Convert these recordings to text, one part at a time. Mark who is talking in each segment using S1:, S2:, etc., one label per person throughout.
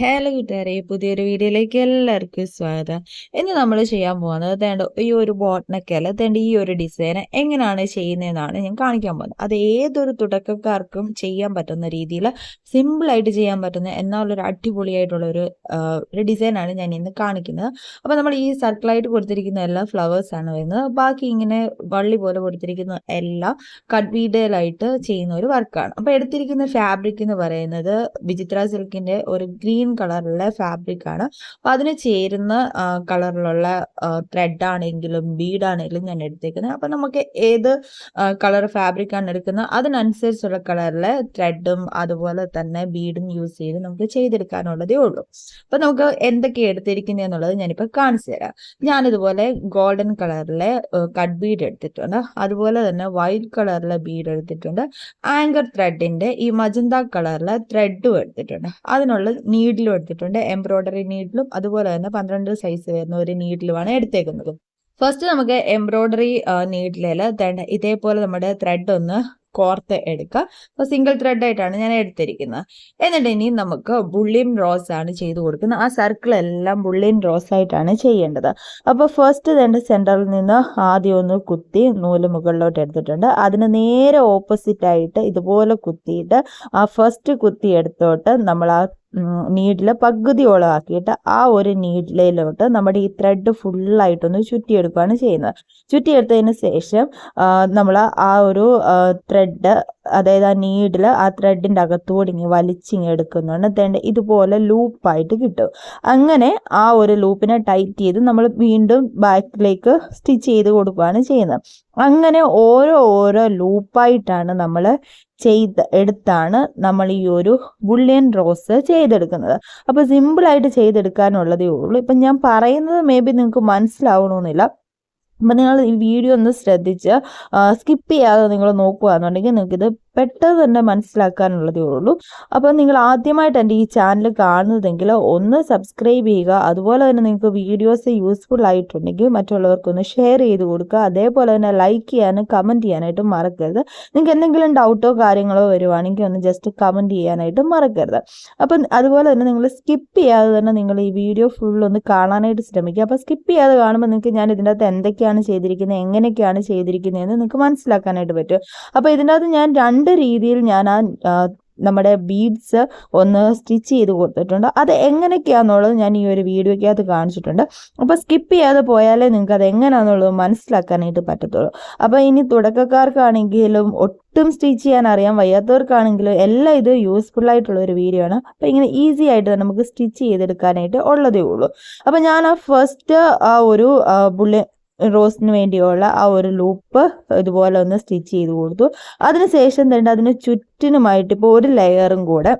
S1: ഹേലോ കൂട്ടുകാരെ പുതിയൊരു വീഡിയോയിലേക്ക് എല്ലാവർക്കും സ്വാഗതം ഇന്ന് നമ്മൾ ചെയ്യാൻ പോകുന്നത് തേണ്ട ഈ ഒരു അല്ല തേണ്ട ഈ ഒരു ഡിസൈൻ എങ്ങനെയാണ് ചെയ്യുന്നതെന്നാണ് ഞാൻ കാണിക്കാൻ പോകുന്നത് അത് ഏതൊരു തുടക്കക്കാർക്കും ചെയ്യാൻ പറ്റുന്ന രീതിയിൽ സിമ്പിളായിട്ട് ചെയ്യാൻ പറ്റുന്ന എന്നാലൊരു അടിപൊളിയായിട്ടുള്ള ഒരു ഒരു ഡിസൈനാണ് ഞാൻ ഇന്ന് കാണിക്കുന്നത് അപ്പോൾ നമ്മൾ ഈ സർക്കിളായിട്ട് കൊടുത്തിരിക്കുന്ന എല്ലാ ഫ്ലവേഴ്സാണ് വരുന്നത് ബാക്കി ഇങ്ങനെ വള്ളി പോലെ കൊടുത്തിരിക്കുന്ന എല്ലാം കട്ട് വീഡിയോയിലായിട്ട് ചെയ്യുന്ന ഒരു വർക്കാണ് അപ്പോൾ എടുത്തിരിക്കുന്ന ഫാബ്രിക് എന്ന് പറയുന്നത് വിചിത്ര സിൽക്കിൻ്റെ ഒരു ഗ്രീൻ ഗ്രീൻ കളറിലെ ഫാബ്രിക് ആണ് അപ്പൊ അതിന് ചേരുന്ന കളറിലുള്ള ത്രെഡ് ആണെങ്കിലും ബീഡ് ആണെങ്കിലും ഞാൻ എടുത്തേക്കുന്നത് അപ്പോൾ നമുക്ക് ഏത് കളർ ഫാബ്രിക് ആണ് എടുക്കുന്നത് അതിനനുസരിച്ചുള്ള കളറിലെ ത്രെഡും അതുപോലെ തന്നെ ബീഡും യൂസ് ചെയ്ത് നമുക്ക് ചെയ്തെടുക്കാനുള്ളതേ ഉള്ളൂ അപ്പോൾ നമുക്ക് എന്തൊക്കെ എടുത്തിരിക്കുന്നത് എന്നുള്ളത് ഞാനിപ്പോ കാണിച്ചു തരാം ഞാനിതുപോലെ ഗോൾഡൻ കളറിലെ കട്ട് ബീഡ് എടുത്തിട്ടുണ്ട് അതുപോലെ തന്നെ വൈറ്റ് കളറിലെ ബീഡ് എടുത്തിട്ടുണ്ട് ആങ്കർ ത്രെഡിന്റെ ഈ മജന്ത കളറിലെ ത്രെഡും എടുത്തിട്ടുണ്ട് അതിനുള്ള നീ നീഡിലും എടുത്തിട്ടുണ്ട് എംബ്രോയ്ഡറി നീഡിലും അതുപോലെ തന്നെ പന്ത്രണ്ട് സൈസ് വരുന്ന ഒരു നീഡിലുമാണ് എടുത്തേക്കുന്നത് ഫസ്റ്റ് നമുക്ക് എംബ്രോയ്ഡറി നീഡിലിൽ ഇതേപോലെ നമ്മുടെ ത്രെഡ് ഒന്ന് കോർത്ത് എടുക്കുക അപ്പോൾ സിംഗിൾ ത്രെഡ് ആയിട്ടാണ് ഞാൻ എടുത്തിരിക്കുന്നത് എന്നിട്ട് ഇനി നമുക്ക് ബുള്ളിൻ റോസ് ആണ് ചെയ്ത് കൊടുക്കുന്നത് ആ സർക്കിൾ എല്ലാം ബുള്ളിൻ റോസ് ആയിട്ടാണ് ചെയ്യേണ്ടത് അപ്പോൾ ഫസ്റ്റ് തന്നെ സെൻറ്ററിൽ നിന്ന് ആദ്യം ഒന്ന് കുത്തി നൂല് മുകളിലോട്ട് എടുത്തിട്ടുണ്ട് അതിന് നേരെ ഓപ്പോസിറ്റ് ആയിട്ട് ഇതുപോലെ കുത്തിയിട്ട് ആ ഫസ്റ്റ് കുത്തി എടുത്തോട്ട് നമ്മൾ ആ നീഡില് പകുതി ആക്കിയിട്ട് ആ ഒരു നീഡിലോട്ട് നമ്മുടെ ഈ ത്രെഡ് ഫുള്ളായിട്ടൊന്ന് ചുറ്റിയെടുക്കുകയാണ് ചെയ്യുന്നത് ചുറ്റിയെടുത്തതിന് ശേഷം നമ്മൾ ആ ഒരു ത്രെഡ് അതായത് ആ നീഡിൽ ആ ത്രെഡിൻ്റെ അകത്തുകൂടി ഇങ്ങനെ വലിച്ചിങ്ങി എടുക്കുന്നുണ്ട് തേണ്ട ഇതുപോലെ ലൂപ്പായിട്ട് കിട്ടും അങ്ങനെ ആ ഒരു ലൂപ്പിനെ ടൈറ്റ് ചെയ്ത് നമ്മൾ വീണ്ടും ബാക്കിലേക്ക് സ്റ്റിച്ച് ചെയ്ത് കൊടുക്കുകയാണ് ചെയ്യുന്നത് അങ്ങനെ ഓരോ ഓരോ ലൂപ്പായിട്ടാണ് നമ്മൾ ചെയ്ത് എടുത്താണ് നമ്മൾ ഈ ഒരു ബുള്ളിയൻ റോസ് ചെയ്തെടുക്കുന്നത് അപ്പോൾ സിമ്പിളായിട്ട് ചെയ്തെടുക്കാനുള്ളതേ ഉള്ളൂ ഇപ്പം ഞാൻ പറയുന്നത് മേ ബി നിങ്ങൾക്ക് മനസ്സിലാവണമെന്നില്ല അപ്പം നിങ്ങൾ ഈ വീഡിയോ ഒന്ന് ശ്രദ്ധിച്ച് സ്കിപ്പ് ചെയ്യാതെ നിങ്ങൾ നോക്കുകയാണെന്നുണ്ടെങ്കിൽ നിങ്ങൾക്കിത് പെട്ടെന്ന് തന്നെ മനസ്സിലാക്കാനുള്ളതേ ഉള്ളൂ അപ്പോൾ നിങ്ങൾ ആദ്യമായിട്ട് എൻ്റെ ഈ ചാനൽ കാണുന്നതെങ്കിൽ ഒന്ന് സബ്സ്ക്രൈബ് ചെയ്യുക അതുപോലെ തന്നെ നിങ്ങൾക്ക് വീഡിയോസ് യൂസ്ഫുൾ ആയിട്ടുണ്ടെങ്കിൽ മറ്റുള്ളവർക്കൊന്ന് ഷെയർ ചെയ്ത് കൊടുക്കുക അതേപോലെ തന്നെ ലൈക്ക് ചെയ്യാനും കമൻറ്റ് ചെയ്യാനായിട്ടും മറക്കരുത് നിങ്ങൾക്ക് എന്തെങ്കിലും ഡൗട്ടോ കാര്യങ്ങളോ വരുവാണെങ്കിൽ ഒന്ന് ജസ്റ്റ് കമൻറ്റ് ചെയ്യാനായിട്ട് മറക്കരുത് അപ്പം അതുപോലെ തന്നെ നിങ്ങൾ സ്കിപ്പ് ചെയ്യാതെ തന്നെ നിങ്ങൾ ഈ വീഡിയോ ഫുൾ ഒന്ന് കാണാനായിട്ട് ശ്രമിക്കുക അപ്പോൾ സ്കിപ്പ് ചെയ്യാതെ കാണുമ്പോൾ നിങ്ങൾക്ക് ഞാൻ ഇതിൻ്റെ അകത്ത് എന്തൊക്കെയാണ് ചെയ്തിരിക്കുന്നത് എങ്ങനെയൊക്കെയാണ് ചെയ്തിരിക്കുന്നതെന്ന് നിങ്ങൾക്ക് മനസ്സിലാക്കാനായിട്ട് പറ്റും അപ്പോൾ ഇതിൻ്റെ അകത്ത് ഞാൻ രണ്ട് രണ്ട് രീതിയിൽ ഞാൻ ആ നമ്മുടെ ബീഡ്സ് ഒന്ന് സ്റ്റിച്ച് ചെയ്ത് കൊടുത്തിട്ടുണ്ട് അത് എങ്ങനെയൊക്കെയാണെന്നുള്ളത് ഞാൻ ഈ ഒരു വീഡിയോയ്ക്കകത്ത് കാണിച്ചിട്ടുണ്ട് അപ്പോൾ സ്കിപ്പ് ചെയ്യാതെ പോയാലേ നിങ്ങൾക്ക് അത് എങ്ങനെയാണെന്നുള്ളത് മനസ്സിലാക്കാനായിട്ട് പറ്റത്തുള്ളൂ അപ്പോൾ ഇനി തുടക്കക്കാർക്കാണെങ്കിലും ഒട്ടും സ്റ്റിച്ച് ചെയ്യാൻ അറിയാൻ വയ്യാത്തവർക്കാണെങ്കിലും എല്ലാം ഇത് യൂസ്ഫുൾ ആയിട്ടുള്ള ഒരു വീഡിയോ ആണ് അപ്പോൾ ഇങ്ങനെ ഈസി ആയിട്ട് നമുക്ക് സ്റ്റിച്ച് ചെയ്തെടുക്കാനായിട്ട് ഉള്ളതേ ഉള്ളൂ അപ്പോൾ ഞാൻ ആ ഫസ്റ്റ് ആ ഒരു ബുള്ളി റോസിന് വേണ്ടിയുള്ള ആ ഒരു ലൂപ്പ് ഇതുപോലെ ഒന്ന് സ്റ്റിച്ച് ചെയ്ത് കൊടുത്തു അതിനുശേഷം തന്നെ അതിന് ചുറ്റിനുമായിട്ട് ഇപ്പോൾ ഒരു ലെയറും കൂടെ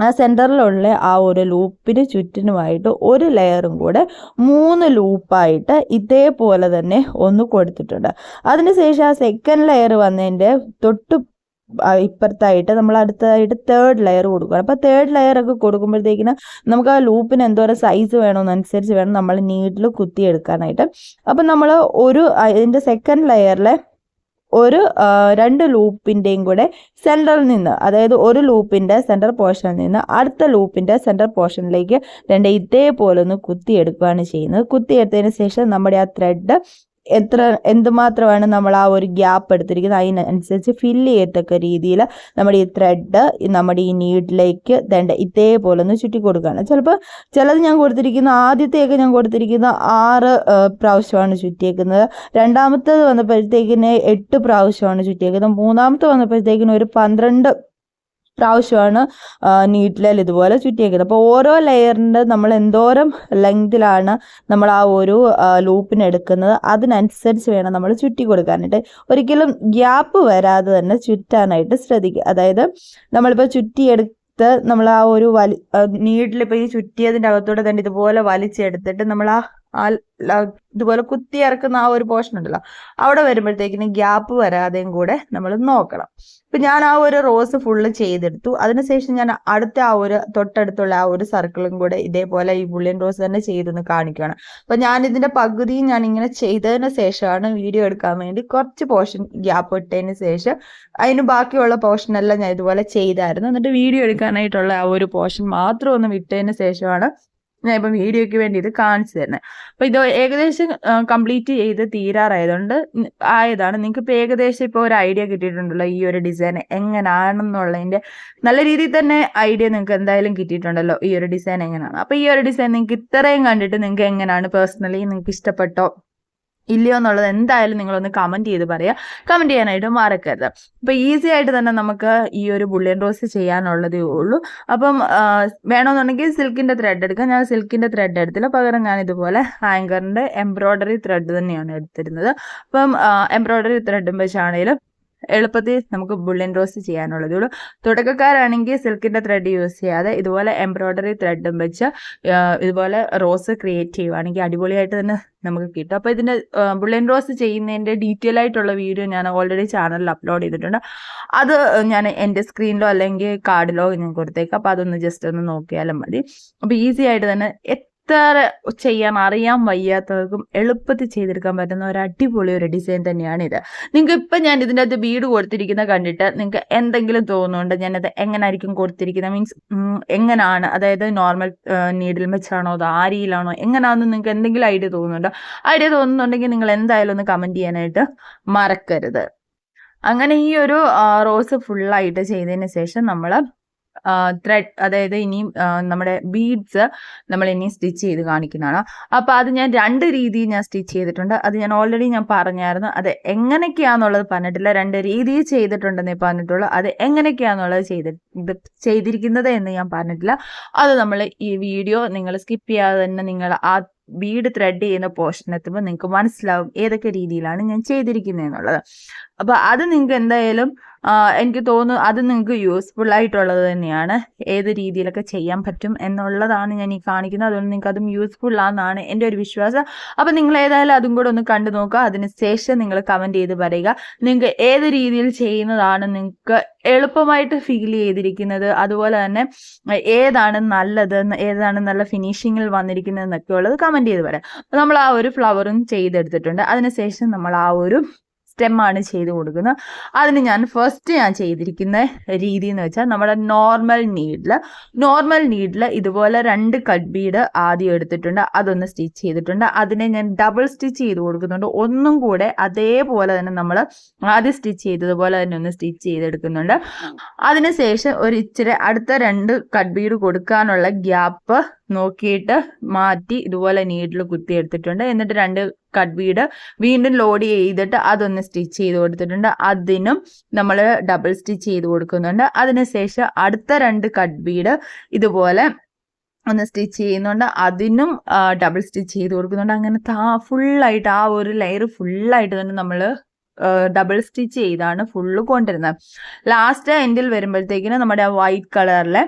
S1: ആ സെൻറ്ററിലുള്ള ആ ഒരു ലൂപ്പിന് ചുറ്റിനുമായിട്ട് ഒരു ലെയറും കൂടെ മൂന്ന് ലൂപ്പായിട്ട് ഇതേപോലെ തന്നെ ഒന്ന് കൊടുത്തിട്ടുണ്ട് അതിനുശേഷം ആ സെക്കൻഡ് ലെയർ വന്നതിൻ്റെ തൊട്ട് ഇപ്പുറത്തായിട്ട് നമ്മൾ അടുത്തതായിട്ട് തേർഡ് ലെയർ കൊടുക്കുക അപ്പോൾ തേർഡ് ലെയർ ഒക്കെ കൊടുക്കുമ്പോഴത്തേക്കിന് നമുക്ക് ആ ലൂപ്പിന് എന്തോരം സൈസ് വേണമെന്നനുസരിച്ച് വേണം നമ്മൾ നീഡിൽ കുത്തിയെടുക്കാനായിട്ട് അപ്പം നമ്മൾ ഒരു അതിൻ്റെ സെക്കൻഡ് ലെയറിലെ ഒരു രണ്ട് ലൂപ്പിൻ്റെയും കൂടെ സെൻറ്ററിൽ നിന്ന് അതായത് ഒരു ലൂപ്പിൻ്റെ സെൻറ്റർ പോർഷനിൽ നിന്ന് അടുത്ത ലൂപ്പിൻ്റെ സെൻറ്റർ പോർഷനിലേക്ക് രണ്ട് ഇതേപോലെ ഒന്ന് കുത്തിയെടുക്കുകയാണ് ചെയ്യുന്നത് കുത്തിയെടുത്തതിന് ശേഷം നമ്മുടെ ആ ത്രെഡ് എത്ര എന്തുമാത്രമാണ് നമ്മൾ ആ ഒരു ഗ്യാപ്പ് എടുത്തിരിക്കുന്നത് അതിനനുസരിച്ച് ഫില്ല് ചെയ്യത്തക്ക രീതിയിൽ നമ്മുടെ ഈ ത്രെഡ് നമ്മുടെ ഈ നീഡിലേക്ക് തേണ്ട ഇതേപോലെ ഒന്ന് ചുറ്റി കൊടുക്കുകയാണ് ചിലപ്പോൾ ചിലത് ഞാൻ കൊടുത്തിരിക്കുന്ന ആദ്യത്തെയൊക്കെ ഞാൻ കൊടുത്തിരിക്കുന്ന ആറ് പ്രാവശ്യമാണ് ചുറ്റിയേക്കുന്നത് രണ്ടാമത്തേത് വന്നപ്പോഴത്തേക്കിന് എട്ട് പ്രാവശ്യമാണ് ചുറ്റിയേക്കുന്നത് മൂന്നാമത്തെ വന്നപ്പോഴത്തേക്കിന് ഒരു പന്ത്രണ്ട് പ്രാവശ്യമാണ് നീറ്റിലേൽ ഇതുപോലെ ചുറ്റിയേക്കുന്നത് അപ്പോൾ ഓരോ ലെയറിൻ്റെ നമ്മൾ എന്തോരം ലെങ്തിലാണ് നമ്മൾ ആ ഒരു ലൂപ്പിന് എടുക്കുന്നത് അതിനനുസരിച്ച് വേണം നമ്മൾ ചുറ്റി കൊടുക്കാനായിട്ട് ഒരിക്കലും ഗ്യാപ്പ് വരാതെ തന്നെ ചുറ്റാനായിട്ട് ശ്രദ്ധിക്കുക അതായത് നമ്മളിപ്പോൾ ചുറ്റിയെടുക്ക നമ്മൾ ആ ഒരു വലി നീട്ടിലിപ്പോൾ ഈ ചുറ്റിയതിൻ്റെ അകത്തൂടെ തന്നെ ഇതുപോലെ വലിച്ചെടുത്തിട്ട് നമ്മൾ ആ ആ ഇതുപോലെ കുത്തി ഇറക്കുന്ന ആ ഒരു പോർഷൻ ഉണ്ടല്ലോ അവിടെ വരുമ്പോഴത്തേക്കിന് ഗ്യാപ്പ് വരാതെയും കൂടെ നമ്മൾ നോക്കണം ഇപ്പൊ ഞാൻ ആ ഒരു റോസ് ഫുള്ള് ചെയ്തെടുത്തു അതിനുശേഷം ഞാൻ അടുത്ത ആ ഒരു തൊട്ടടുത്തുള്ള ആ ഒരു സർക്കിളും കൂടെ ഇതേപോലെ ഈ ബുള്ളിയൻ റോസ് തന്നെ ചെയ്തൊന്ന് കാണിക്കുകയാണ് അപ്പൊ ഞാൻ ഇതിന്റെ പകുതിയും ഞാൻ ഇങ്ങനെ ചെയ്തതിന് ശേഷമാണ് വീഡിയോ എടുക്കാൻ വേണ്ടി കുറച്ച് പോർഷൻ ഗ്യാപ്പ് ഇട്ടതിന് ശേഷം അതിന് ബാക്കിയുള്ള പോർഷനെല്ലാം ഞാൻ ഇതുപോലെ ചെയ്തായിരുന്നു എന്നിട്ട് വീഡിയോ എടുക്കാനായിട്ടുള്ള ആ ഒരു പോർഷൻ മാത്രം ഒന്ന് വിട്ടതിന് ശേഷമാണ് ഞാൻ ഇപ്പം വീഡിയോയ്ക്ക് വേണ്ടി ഇത് കാണിച്ചു തരുന്നത് അപ്പം ഇത് ഏകദേശം കംപ്ലീറ്റ് ചെയ്ത് തീരാറായതുകൊണ്ട് ആയതാണ് നിങ്ങൾക്ക് ഇപ്പോൾ ഏകദേശം ഇപ്പോൾ ഒരു ഐഡിയ കിട്ടിയിട്ടുണ്ടല്ലോ ഈ ഒരു ഡിസൈൻ എങ്ങനെയാണെന്നുള്ളതിൻ്റെ നല്ല രീതിയിൽ തന്നെ ഐഡിയ നിങ്ങൾക്ക് എന്തായാലും കിട്ടിയിട്ടുണ്ടല്ലോ ഈ ഒരു ഡിസൈൻ എങ്ങനെയാണ് അപ്പോൾ ഈ ഒരു ഡിസൈൻ നിങ്ങൾക്ക് ഇത്രയും കണ്ടിട്ട് നിങ്ങൾക്ക് എങ്ങനെയാണ് പേഴ്സണലി നിങ്ങൾക്ക് ഇഷ്ടപ്പെട്ടോ ഇല്ലയോ എന്നുള്ളത് എന്തായാലും നിങ്ങളൊന്ന് കമൻറ്റ് ചെയ്ത് പറയുക കമൻറ്റ് ചെയ്യാനായിട്ട് മറക്കരുത് അപ്പോൾ ഈസി ആയിട്ട് തന്നെ നമുക്ക് ഈ ഒരു ബുള്ളിയൻ റോസ് ചെയ്യാനുള്ളതേ ഉള്ളൂ അപ്പം വേണമെന്നുണ്ടെങ്കിൽ സിൽക്കിൻ്റെ ത്രെഡ് എടുക്കാം ഞാൻ സിൽക്കിൻ്റെ ത്രെഡ് എടുത്തില്ല പകരം ഞാൻ ഇതുപോലെ ആങ്കറിൻ്റെ എംബ്രോയ്ഡറി ത്രെഡ് തന്നെയാണ് എടുത്തിരുന്നത് അപ്പം എംബ്രോയ്ഡറി ത്രെഡും വെച്ചാണെങ്കിലും എളുപ്പത്തിൽ നമുക്ക് ബുള്ളൻ റോസ് ചെയ്യാനുള്ളതേ ഉള്ളൂ തുടക്കക്കാരാണെങ്കിൽ സിൽക്കിൻ്റെ ത്രെഡ് യൂസ് ചെയ്യാതെ ഇതുപോലെ എംബ്രോയ്ഡറി ത്രെഡും വെച്ച് ഇതുപോലെ റോസ് ക്രിയേറ്റ് ചെയ്യുവാണെങ്കിൽ അടിപൊളിയായിട്ട് തന്നെ നമുക്ക് കിട്ടും അപ്പോൾ ഇതിൻ്റെ ബുള്ളൻ റോസ് ചെയ്യുന്നതിൻ്റെ ഡീറ്റെയിൽ ആയിട്ടുള്ള വീഡിയോ ഞാൻ ഓൾറെഡി ചാനലിൽ അപ്ലോഡ് ചെയ്തിട്ടുണ്ട് അത് ഞാൻ എൻ്റെ സ്ക്രീനിലോ അല്ലെങ്കിൽ കാർഡിലോ ഞാൻ കൊടുത്തേക്കാം അപ്പോൾ അതൊന്ന് ജസ്റ്റ് ഒന്ന് നോക്കിയാലും മതി അപ്പോൾ ഈസി ആയിട്ട് തന്നെ എത്ര ചെയ്യാൻ അറിയാൻ വയ്യാത്തവർക്കും എളുപ്പത്തിൽ ചെയ്തെടുക്കാൻ പറ്റുന്ന ഒരു അടിപൊളി ഒരു ഡിസൈൻ തന്നെയാണ് ഇത് നിങ്ങൾക്ക് ഇപ്പം ഞാൻ ഇതിൻ്റെ അത് വീട് കൊടുത്തിരിക്കുന്നത് കണ്ടിട്ട് നിങ്ങൾക്ക് എന്തെങ്കിലും തോന്നുന്നുണ്ട് ഞാനത് എങ്ങനായിരിക്കും കൊടുത്തിരിക്കുന്നത് മീൻസ് എങ്ങനെയാണ് അതായത് നോർമൽ നീഡിൽ വെച്ചാണോ അതോ ആരിയിലാണോ എങ്ങനെയാണെന്ന് നിങ്ങൾക്ക് എന്തെങ്കിലും ഐഡിയ തോന്നുന്നുണ്ടോ ഐഡിയ തോന്നുന്നുണ്ടെങ്കിൽ നിങ്ങൾ എന്തായാലും ഒന്ന് കമൻറ്റ് ചെയ്യാനായിട്ട് മറക്കരുത് അങ്ങനെ ഈ ഒരു റോസ് ഫുള്ളായിട്ട് ചെയ്തതിന് ശേഷം നമ്മൾ ത്രെഡ് അതായത് ഇനിയും നമ്മുടെ ബീഡ്സ് നമ്മൾ ഇനിയും സ്റ്റിച്ച് ചെയ്ത് കാണിക്കുന്നതാണ് അപ്പോൾ അത് ഞാൻ രണ്ട് രീതിയിൽ ഞാൻ സ്റ്റിച്ച് ചെയ്തിട്ടുണ്ട് അത് ഞാൻ ഓൾറെഡി ഞാൻ പറഞ്ഞായിരുന്നു അത് എങ്ങനെയൊക്കെയാണെന്നുള്ളത് പറഞ്ഞിട്ടില്ല രണ്ട് രീതിയിൽ ചെയ്തിട്ടുണ്ടെന്നേ പറഞ്ഞിട്ടുള്ളൂ അത് എങ്ങനെയൊക്കെയാണെന്നുള്ളത് ചെയ്തിട്ട് ചെയ്തിരിക്കുന്നത് എന്ന് ഞാൻ പറഞ്ഞിട്ടില്ല അത് നമ്മൾ ഈ വീഡിയോ നിങ്ങൾ സ്കിപ്പ് ചെയ്യാതെ തന്നെ നിങ്ങൾ ആ ബീഡ് ത്രെഡ് ചെയ്യുന്ന പോർഷൻ എത്തുമ്പോൾ നിങ്ങൾക്ക് മനസ്സിലാവും ഏതൊക്കെ രീതിയിലാണ് ഞാൻ ചെയ്തിരിക്കുന്നത് എന്നുള്ളത് അപ്പോൾ അത് നിങ്ങൾക്ക് എന്തായാലും എനിക്ക് തോന്നുന്നു അത് നിങ്ങൾക്ക് യൂസ്ഫുൾ ആയിട്ടുള്ളത് തന്നെയാണ് ഏത് രീതിയിലൊക്കെ ചെയ്യാൻ പറ്റും എന്നുള്ളതാണ് ഞാൻ ഈ കാണിക്കുന്നത് അതുകൊണ്ട് നിങ്ങൾക്ക് അതും യൂസ്ഫുൾ ആണെന്നാണ് എൻ്റെ ഒരു വിശ്വാസം അപ്പോൾ നിങ്ങൾ ഏതായാലും അതും കൂടെ ഒന്ന് കണ്ടു നോക്കുക ശേഷം നിങ്ങൾ കമൻറ്റ് ചെയ്ത് പറയുക നിങ്ങൾക്ക് ഏത് രീതിയിൽ ചെയ്യുന്നതാണ് നിങ്ങൾക്ക് എളുപ്പമായിട്ട് ഫീൽ ചെയ്തിരിക്കുന്നത് അതുപോലെ തന്നെ ഏതാണ് നല്ലത് ഏതാണ് നല്ല ഫിനിഷിങ്ങിൽ വന്നിരിക്കുന്നത് എന്നൊക്കെ ഉള്ളത് കമൻറ്റ് കമൻറ്റ് ചെയ്ത് പറയാം നമ്മൾ ആ ഒരു ഫ്ലവറും ചെയ്തെടുത്തിട്ടുണ്ട് അതിനുശേഷം നമ്മൾ ആ ഒരു സ്റ്റെമ്മാണ് ചെയ്ത് കൊടുക്കുന്നത് അതിന് ഞാൻ ഫസ്റ്റ് ഞാൻ ചെയ്തിരിക്കുന്ന രീതി എന്ന് വെച്ചാൽ നമ്മുടെ നോർമൽ നീഡിൽ നോർമൽ നീഡിൽ ഇതുപോലെ രണ്ട് കട്ട് ബീഡ് ആദ്യം എടുത്തിട്ടുണ്ട് അതൊന്ന് സ്റ്റിച്ച് ചെയ്തിട്ടുണ്ട് അതിനെ ഞാൻ ഡബിൾ സ്റ്റിച്ച് ചെയ്ത് കൊടുക്കുന്നുണ്ട് ഒന്നും കൂടെ അതേപോലെ തന്നെ നമ്മൾ ആദ്യം സ്റ്റിച്ച് ചെയ്തതുപോലെ തന്നെ ഒന്ന് സ്റ്റിച്ച് ചെയ്തെടുക്കുന്നുണ്ട് അതിനുശേഷം ഒരു ഇച്ചിരി അടുത്ത രണ്ട് കട്ട് ബീഡ് കൊടുക്കാനുള്ള ഗ്യാപ്പ് നോക്കിയിട്ട് മാറ്റി ഇതുപോലെ നീഡിൽ എടുത്തിട്ടുണ്ട് എന്നിട്ട് രണ്ട് കട്ട് വീട് വീണ്ടും ലോഡ് ചെയ്തിട്ട് അതൊന്ന് സ്റ്റിച്ച് ചെയ്ത് കൊടുത്തിട്ടുണ്ട് അതിനും നമ്മൾ ഡബിൾ സ്റ്റിച്ച് ചെയ്ത് കൊടുക്കുന്നുണ്ട് അതിനുശേഷം അടുത്ത രണ്ട് കട്ട് വീട് ഇതുപോലെ ഒന്ന് സ്റ്റിച്ച് ചെയ്യുന്നുണ്ട് അതിനും ഡബിൾ സ്റ്റിച്ച് ചെയ്ത് കൊടുക്കുന്നുണ്ട് അങ്ങനെ ഫുള്ളായിട്ട് ആ ഒരു ലെയർ ഫുള്ളായിട്ട് തന്നെ നമ്മൾ ഡബിൾ സ്റ്റിച്ച് ചെയ്താണ് ഫുള്ള് കൊണ്ടുവരുന്നത് ലാസ്റ്റ് എൻഡിൽ വരുമ്പോഴത്തേക്കിന് നമ്മുടെ ആ വൈറ്റ് കളറിലെ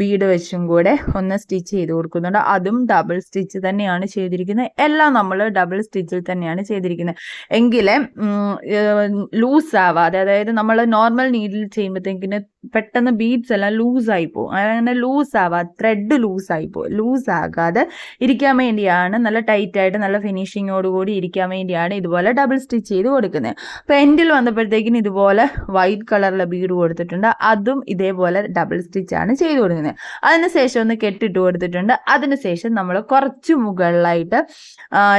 S1: ബീഡ് വെച്ചും കൂടെ ഒന്ന് സ്റ്റിച്ച് ചെയ്ത് കൊടുക്കുന്നുണ്ട് അതും ഡബിൾ സ്റ്റിച്ച് തന്നെയാണ് ചെയ്തിരിക്കുന്നത് എല്ലാം നമ്മൾ ഡബിൾ സ്റ്റിച്ചിൽ തന്നെയാണ് ചെയ്തിരിക്കുന്നത് എങ്കിലേ ലൂസ് ആവാതെ അതായത് നമ്മൾ നോർമൽ നീഡിൽ ചെയ്യുമ്പോഴത്തേക്കിന് പെട്ടെന്ന് ബീഡ്സ് എല്ലാം ലൂസായി ആയി പോകും അങ്ങനെ ലൂസ് ആവാതെ ത്രെഡ് ലൂസായി ആയി പോകും ലൂസ് ആകാതെ ഇരിക്കാൻ വേണ്ടിയാണ് നല്ല ടൈറ്റായിട്ട് നല്ല ഫിനിഷിങ്ങോടുകൂടി ഇരിക്കാൻ വേണ്ടിയാണ് ഇതുപോലെ ഡബിൾ സ്റ്റിച്ച് ചെയ്ത് കൊടുക്കുന്നത് കൊടുക്കുന്നത് പെൻഡിൽ വന്നപ്പോഴത്തേക്കിന് ഇതുപോലെ വൈറ്റ് കളറിലെ ബീഡ് കൊടുത്തിട്ടുണ്ട് അതും ഇതേപോലെ ഡബിൾ സ്റ്റിച്ചാണ് ചെയ്ത് കൊടുക്കുന്നത് അതിനുശേഷം ഒന്ന് കെട്ടിട്ട് കൊടുത്തിട്ടുണ്ട് അതിനുശേഷം നമ്മൾ കുറച്ച് മുകളിലായിട്ട്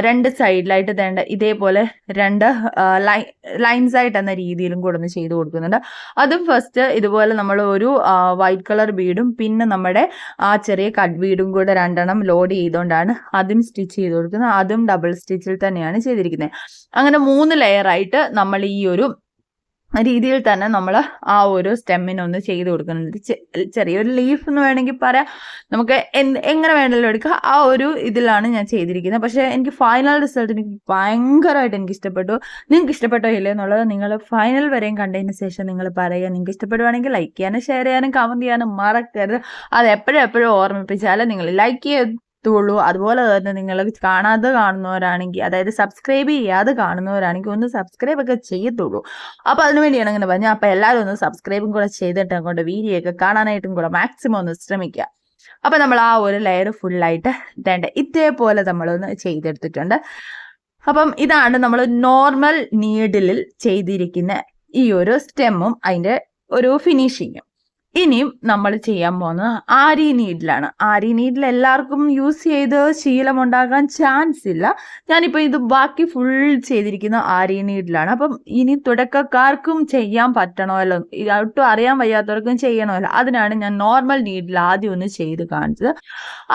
S1: രണ്ട് സൈഡിലായിട്ട് തേണ്ട ഇതേപോലെ രണ്ട് ലൈ ലൈൻസ് ആയിട്ട് എന്ന രീതിയിലും കൂടെ ഒന്ന് ചെയ്ത് കൊടുക്കുന്നുണ്ട് അതും ഫസ്റ്റ് ഇതുപോലെ നമ്മൾ ഒരു വൈറ്റ് കളർ ബീഡും പിന്നെ നമ്മുടെ ആ ചെറിയ കട്ട് ബീഡും കൂടെ രണ്ടെണ്ണം ലോഡ് ചെയ്തുകൊണ്ടാണ് അതും സ്റ്റിച്ച് ചെയ്ത് കൊടുക്കുന്നത് അതും ഡബിൾ സ്റ്റിച്ചിൽ തന്നെയാണ് ചെയ്തിരിക്കുന്നത് അങ്ങനെ മൂന്ന് ലെയർ ആയിട്ട് നമ്മൾ ഈ ഒരു രീതിയിൽ തന്നെ നമ്മൾ ആ ഒരു സ്റ്റെമ്മിനൊന്ന് ചെയ്ത് കൊടുക്കുന്നുണ്ട് ചെറിയൊരു ലീഫ് എന്ന് വേണമെങ്കിൽ പറയാം നമുക്ക് എങ്ങനെ വേണമെങ്കിലും എടുക്കുക ആ ഒരു ഇതിലാണ് ഞാൻ ചെയ്തിരിക്കുന്നത് പക്ഷേ എനിക്ക് ഫൈനൽ റിസൾട്ട് എനിക്ക് ഭയങ്കരമായിട്ട് എനിക്ക് ഇഷ്ടപ്പെട്ടു നിങ്ങൾക്ക് ഇഷ്ടപ്പെട്ടോ ഇല്ലേ എന്നുള്ളത് നിങ്ങൾ ഫൈനൽ വരെയും കണ്ടതിന് ശേഷം നിങ്ങൾ പറയുക നിങ്ങൾക്ക് ഇഷ്ടപ്പെടുവാണെങ്കിൽ ലൈക്ക് ചെയ്യാനും ഷെയർ ചെയ്യാനും കമൻറ്റ് ചെയ്യാനും മറക്കരുത് അത് എപ്പോഴും എപ്പോഴും ഓർമ്മിപ്പിച്ചാലും നിങ്ങൾ ലൈക്ക് ചെയ്യും എത്തുള്ളൂ അതുപോലെ തന്നെ നിങ്ങൾ കാണാതെ കാണുന്നവരാണെങ്കിൽ അതായത് സബ്സ്ക്രൈബ് ചെയ്യാതെ കാണുന്നവരാണെങ്കിൽ ഒന്ന് സബ്സ്ക്രൈബ് ഒക്കെ ചെയ്യത്തുള്ളൂ അപ്പോൾ അതിനു വേണ്ടിയാണ് അങ്ങനെ പറഞ്ഞത് അപ്പോൾ എല്ലാവരും ഒന്ന് സബ്സ്ക്രൈബും കൂടെ ചെയ്തിട്ട് അങ്ങോട്ട് വീഡിയോ ഒക്കെ കാണാനായിട്ടും കൂടെ മാക്സിമം ഒന്ന് ശ്രമിക്കുക അപ്പോൾ നമ്മൾ ആ ഒരു ലെയർ ഫുള്ളായിട്ട് വേണ്ട ഇതേപോലെ നമ്മളൊന്ന് ചെയ്തെടുത്തിട്ടുണ്ട് അപ്പം ഇതാണ് നമ്മൾ നോർമൽ നീഡിലിൽ ചെയ്തിരിക്കുന്ന ഈ ഒരു സ്റ്റെമ്മും അതിൻ്റെ ഒരു ഫിനിഷിങ്ങും ഇനിയും നമ്മൾ ചെയ്യാൻ പോകുന്നത് ആരി നീഡിലാണ് ആരി നീഡിൽ എല്ലാവർക്കും യൂസ് ചെയ്ത് ഉണ്ടാകാൻ ചാൻസ് ഇല്ല ഞാനിപ്പോൾ ഇത് ബാക്കി ഫുൾ ചെയ്തിരിക്കുന്ന ആരി നീഡിലാണ് അപ്പം ഇനി തുടക്കക്കാർക്കും ചെയ്യാൻ പറ്റണമല്ലോ ഒട്ടും അറിയാൻ വയ്യാത്തവർക്കും ചെയ്യണമല്ലോ അതിനാണ് ഞാൻ നോർമൽ നീഡിൽ ആദ്യം ഒന്ന് ചെയ്ത് കാണിച്ചത്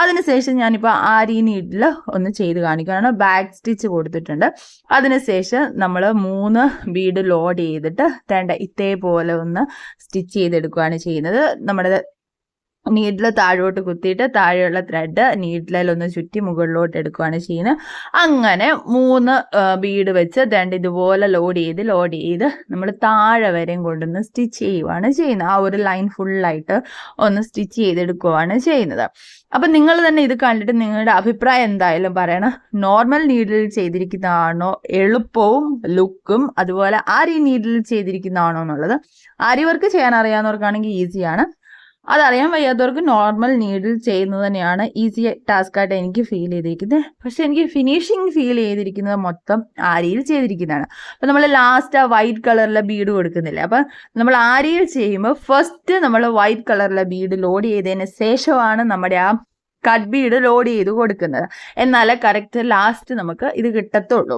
S1: അതിനുശേഷം ഞാനിപ്പോൾ ആരി നീഡിൽ ഒന്ന് ചെയ്ത് കാണിക്കുകയാണ് ബാക്ക് സ്റ്റിച്ച് കൊടുത്തിട്ടുണ്ട് അതിനുശേഷം നമ്മൾ മൂന്ന് ബീഡ് ലോഡ് ചെയ്തിട്ട് തേണ്ട ഇതേപോലെ ഒന്ന് സ്റ്റിച്ച് ചെയ്തെടുക്കുകയാണ് ചെയ്യുന്നത് ചെയ്യുന്നത് നമ്മുടെ നീഡിൽ താഴോട്ട് കുത്തിയിട്ട് താഴെയുള്ള ത്രെഡ് നീഡിലൊന്ന് ചുറ്റി മുകളിലോട്ട് എടുക്കുകയാണ് ചെയ്യുന്നത് അങ്ങനെ മൂന്ന് ബീഡ് വെച്ച് രണ്ട് ഇതുപോലെ ലോഡ് ചെയ്ത് ലോഡ് ചെയ്ത് നമ്മൾ താഴെ വരെയും കൊണ്ടുവന്ന് സ്റ്റിച്ച് ചെയ്യുവാണ് ചെയ്യുന്നത് ആ ഒരു ലൈൻ ഫുള്ളായിട്ട് ഒന്ന് സ്റ്റിച്ച് ചെയ്തെടുക്കുകയാണ് ചെയ്യുന്നത് അപ്പം നിങ്ങൾ തന്നെ ഇത് കണ്ടിട്ട് നിങ്ങളുടെ അഭിപ്രായം എന്തായാലും പറയണം നോർമൽ നീഡിൽ ചെയ്തിരിക്കുന്നതാണോ എളുപ്പവും ലുക്കും അതുപോലെ ആരി നീഡിൽ ചെയ്തിരിക്കുന്നതാണോ എന്നുള്ളത് ആരി വർക്ക് ചെയ്യാൻ അറിയാവുന്നവർക്കാണെങ്കിൽ ഈസിയാണ് അതറിയാൻ വയ്യാത്തവർക്ക് നോർമൽ നീഡിൽ ചെയ്യുന്നത് തന്നെയാണ് ഈസി ടാസ്ക്കായിട്ട് എനിക്ക് ഫീൽ ചെയ്തിരിക്കുന്നത് പക്ഷെ എനിക്ക് ഫിനിഷിങ് ഫീൽ ചെയ്തിരിക്കുന്നത് മൊത്തം ആരിയിൽ ചെയ്തിരിക്കുന്നതാണ് അപ്പം നമ്മൾ ലാസ്റ്റ് ആ വൈറ്റ് കളറിലെ ബീഡ് കൊടുക്കുന്നില്ല അപ്പം നമ്മൾ ആരിയിൽ ചെയ്യുമ്പോൾ ഫസ്റ്റ് നമ്മൾ വൈറ്റ് കളറിലെ ബീഡ് ലോഡ് ചെയ്തതിന് ശേഷമാണ് നമ്മുടെ ആ കട്ട് ബീഡ് ലോഡ് ചെയ്ത് കൊടുക്കുന്നത് എന്നാലേ കറക്റ്റ് ലാസ്റ്റ് നമുക്ക് ഇത് കിട്ടത്തുള്ളൂ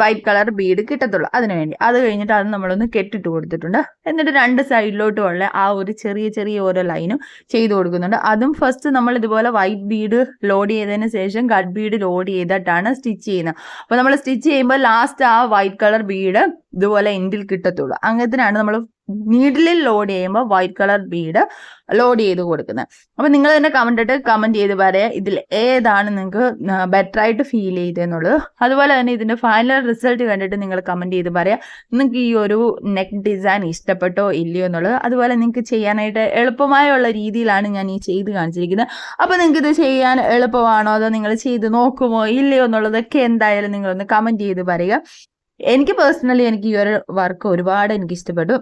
S1: വൈറ്റ് കളർ ബീഡ് കിട്ടത്തുള്ളൂ വേണ്ടി അത് കഴിഞ്ഞിട്ട് അത് നമ്മളൊന്ന് കെട്ടിട്ട് കൊടുത്തിട്ടുണ്ട് എന്നിട്ട് രണ്ട് സൈഡിലോട്ടും ഉള്ള ആ ഒരു ചെറിയ ചെറിയ ഓരോ ലൈനും ചെയ്ത് കൊടുക്കുന്നുണ്ട് അതും ഫസ്റ്റ് നമ്മൾ ഇതുപോലെ വൈറ്റ് ബീഡ് ലോഡ് ചെയ്തതിന് ശേഷം കട്ട് ബീഡ് ലോഡ് ചെയ്തിട്ടാണ് സ്റ്റിച്ച് ചെയ്യുന്നത് അപ്പൊ നമ്മൾ സ്റ്റിച്ച് ചെയ്യുമ്പോൾ ലാസ്റ്റ് ആ വൈറ്റ് കളർ ബീഡ് ഇതുപോലെ എൻഡിൽ കിട്ടത്തുള്ളൂ അങ്ങനത്തിനാണ് നമ്മൾ നീഡിലിൽ ലോഡ് ചെയ്യുമ്പോൾ വൈറ്റ് കളർ ബീഡ് ലോഡ് ചെയ്ത് കൊടുക്കുന്നത് അപ്പം നിങ്ങൾ തന്നെ കമൻ്റ് ഇട്ട് കമൻറ്റ് ചെയ്ത് പറയാം ഇതിൽ ഏതാണ് നിങ്ങൾക്ക് ബെറ്റർ ആയിട്ട് ഫീൽ ചെയ്തെന്നുള്ളത് അതുപോലെ തന്നെ ഇതിൻ്റെ ഫൈനൽ റിസൾട്ട് കണ്ടിട്ട് നിങ്ങൾ കമൻറ്റ് ചെയ്ത് പറയാം നിങ്ങൾക്ക് ഈ ഒരു നെക്ക് ഡിസൈൻ ഇഷ്ടപ്പെട്ടോ ഇല്ലയോ എന്നുള്ളത് അതുപോലെ നിങ്ങൾക്ക് ചെയ്യാനായിട്ട് എളുപ്പമായുള്ള രീതിയിലാണ് ഞാൻ ഈ ചെയ്ത് കാണിച്ചിരിക്കുന്നത് അപ്പോൾ നിങ്ങൾക്ക് ഇത് ചെയ്യാൻ എളുപ്പമാണോ അതോ നിങ്ങൾ ചെയ്ത് നോക്കുമോ ഇല്ലയോ എന്നുള്ളതൊക്കെ എന്തായാലും നിങ്ങളൊന്ന് കമൻറ്റ് ചെയ്ത് പറയുക എനിക്ക് പേഴ്സണലി എനിക്ക് ഈ ഒരു വർക്ക് ഒരുപാട് എനിക്ക് ഇഷ്ടപ്പെട്ടു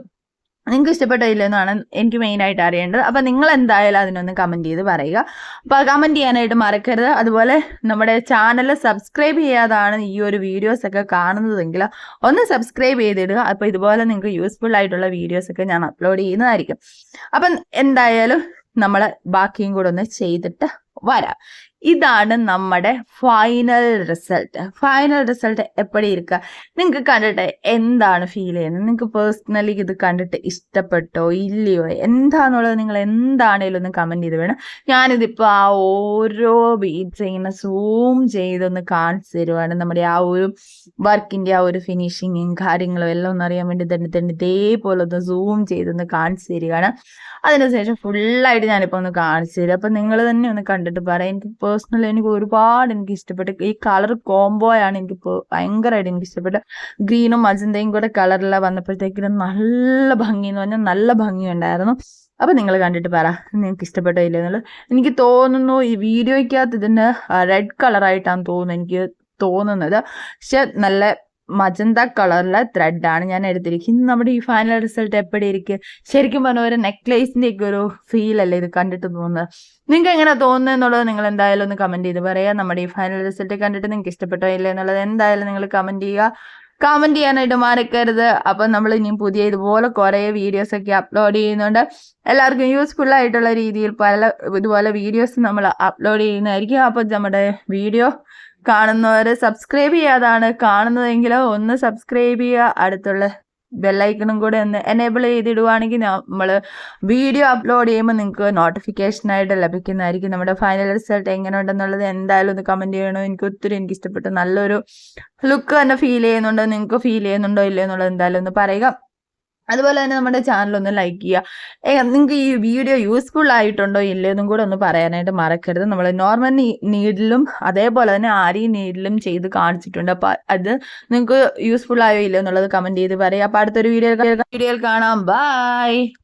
S1: നിങ്ങൾക്ക് ഇഷ്ടപ്പെട്ടില്ല എന്നാണ് എനിക്ക് മെയിനായിട്ട് അറിയേണ്ടത് അപ്പോൾ നിങ്ങൾ എന്തായാലും അതിനൊന്ന് കമൻറ്റ് ചെയ്ത് പറയുക അപ്പോൾ കമൻറ്റ് ചെയ്യാനായിട്ട് മറക്കരുത് അതുപോലെ നമ്മുടെ ചാനൽ സബ്സ്ക്രൈബ് ചെയ്യാതാണ് ഈ ഒരു വീഡിയോസൊക്കെ കാണുന്നതെങ്കിൽ ഒന്ന് സബ്സ്ക്രൈബ് ചെയ്തിടുക അപ്പോൾ ഇതുപോലെ നിങ്ങൾക്ക് യൂസ്ഫുൾ ആയിട്ടുള്ള വീഡിയോസൊക്കെ ഞാൻ അപ്ലോഡ് ചെയ്യുന്നതായിരിക്കും അപ്പം എന്തായാലും നമ്മൾ ബാക്കിയും കൂടെ ഒന്ന് ചെയ്തിട്ട് വരാം ഇതാണ് നമ്മുടെ ഫൈനൽ റിസൾട്ട് ഫൈനൽ റിസൾട്ട് എപ്പോഴും ഇരിക്കുക നിങ്ങൾക്ക് കണ്ടിട്ട് എന്താണ് ഫീൽ ചെയ്യുന്നത് നിങ്ങൾക്ക് പേഴ്സണലി ഇത് കണ്ടിട്ട് ഇഷ്ടപ്പെട്ടോ ഇല്ലയോ എന്താണെന്നുള്ളത് നിങ്ങൾ എന്താണേലും ഒന്ന് കമൻറ്റ് ചെയ്ത് വേണം ഞാനിതിപ്പോൾ ആ ഓരോ ബീറ്റ്സ് ഇങ്ങനെ സൂം ചെയ്തൊന്ന് കാണിച്ചു തരുവാണ് നമ്മുടെ ആ ഒരു വർക്കിൻ്റെ ആ ഒരു ഫിനിഷിങ്ങും കാര്യങ്ങളും എല്ലാം ഒന്ന് അറിയാൻ വേണ്ടി തന്നെ തന്നെ ഇതേപോലെ ഒന്ന് സൂം ചെയ്തൊന്ന് കാണിച്ചു തരികയാണ് അതിനുശേഷം ഫുള്ളായിട്ട് ഞാനിപ്പോൾ ഒന്ന് കാണിച്ചു തരും അപ്പം നിങ്ങൾ തന്നെ ഒന്ന് കണ്ടിട്ട് പറയാം എനിക്ക് പേഴ്സണലി എനിക്ക് ഒരുപാട് എനിക്ക് ഇഷ്ടപ്പെട്ടു ഈ കളർ കോംബോയാണ് എനിക്കിപ്പോൾ ഭയങ്കരമായിട്ട് എനിക്ക് ഇഷ്ടപ്പെട്ട ഗ്രീനും മജന്തയും കൂടെ കളറിലാണ് വന്നപ്പോഴത്തേക്കും നല്ല ഭംഗി എന്ന് പറഞ്ഞാൽ നല്ല ഭംഗി ഉണ്ടായിരുന്നു അപ്പം നിങ്ങൾ കണ്ടിട്ട് പറ നിങ്ങൾക്ക് ഇഷ്ടപ്പെട്ടോ ഇല്ലെന്നുള്ളത് എനിക്ക് തോന്നുന്നു ഈ വീഡിയോയ്ക്കകത്ത് ഇതിന് റെഡ് കളറായിട്ടാണ് തോന്നുന്നത് എനിക്ക് തോന്നുന്നത് പക്ഷെ നല്ല മജന്ത കളറിലെ ത്രെഡാണ് ഞാൻ എടുത്തിരിക്കുന്നത് ഇന്ന് നമ്മുടെ ഈ ഫൈനൽ റിസൾട്ട് എപ്പോഴും ഇരിക്കും ശരിക്കും പറഞ്ഞ ഒരു നെക്ലേസിൻ്റെ ഒക്കെ ഒരു ഫീൽ അല്ലേ ഇത് കണ്ടിട്ട് തോന്നുന്നത് നിങ്ങൾക്ക് എങ്ങനെ തോന്നുന്നത് എന്നുള്ളത് നിങ്ങൾ എന്തായാലും ഒന്ന് കമൻറ്റ് ചെയ്ത് പറയുക നമ്മുടെ ഈ ഫൈനൽ റിസൾട്ട് കണ്ടിട്ട് നിങ്ങൾക്ക് ഇഷ്ടപ്പെട്ടോ ഇല്ല എന്നുള്ളത് എന്തായാലും നിങ്ങൾ കമൻറ്റ് ചെയ്യുക കമൻറ്റ് ചെയ്യാനായിട്ട് മറക്കരുത് അപ്പം നമ്മൾ ഇനിയും പുതിയ ഇതുപോലെ കുറേ വീഡിയോസ് ഒക്കെ അപ്ലോഡ് ചെയ്യുന്നുണ്ട് എല്ലാവർക്കും യൂസ്ഫുൾ ആയിട്ടുള്ള രീതിയിൽ പല ഇതുപോലെ വീഡിയോസ് നമ്മൾ അപ്ലോഡ് ചെയ്യുന്നതായിരിക്കും അപ്പോൾ നമ്മുടെ വീഡിയോ കാണുന്നവർ സബ്സ്ക്രൈബ് ചെയ്യാതാണ് കാണുന്നതെങ്കിൽ ഒന്ന് സബ്സ്ക്രൈബ് ചെയ്യുക അടുത്തുള്ള ബെല്ലൈക്കണും കൂടെ ഒന്ന് എനേബിൾ ചെയ്തിടുവാണെങ്കിൽ നമ്മൾ വീഡിയോ അപ്ലോഡ് ചെയ്യുമ്പോൾ നിങ്ങൾക്ക് നോട്ടിഫിക്കേഷനായിട്ട് ലഭിക്കുന്നതായിരിക്കും നമ്മുടെ ഫൈനൽ റിസൾട്ട് എങ്ങനെ ഉണ്ടെന്നുള്ളത് എന്തായാലും ഒന്ന് കമൻറ്റ് ചെയ്യണം എനിക്ക് ഒത്തിരി എനിക്ക് ഇഷ്ടപ്പെട്ടു നല്ലൊരു ലുക്ക് തന്നെ ഫീൽ ചെയ്യുന്നുണ്ടോ നിങ്ങൾക്ക് ഫീൽ ചെയ്യുന്നുണ്ടോ ഇല്ലയെന്നുള്ളത് എന്നുള്ളത് എന്തായാലും ഒന്ന് പറയുക അതുപോലെ തന്നെ നമ്മുടെ ചാനൽ ഒന്ന് ലൈക്ക് ചെയ്യുക നിങ്ങൾക്ക് ഈ വീഡിയോ യൂസ്ഫുൾ ആയിട്ടുണ്ടോ ഇല്ലയോ എന്നും കൂടെ ഒന്ന് പറയാനായിട്ട് മറക്കരുത് നമ്മൾ നോർമൽ നീഡിലും അതേപോലെ തന്നെ ആരി നീഡിലും ചെയ്ത് കാണിച്ചിട്ടുണ്ട് അപ്പോൾ അത് നിങ്ങൾക്ക് യൂസ്ഫുൾ ആയോ ഇല്ലയോ എന്നുള്ളത് കമന്റ് ചെയ്ത് പറയുക അപ്പോൾ അടുത്തൊരു വീഡിയോ വീഡിയോയിൽ കാണാം ബൈ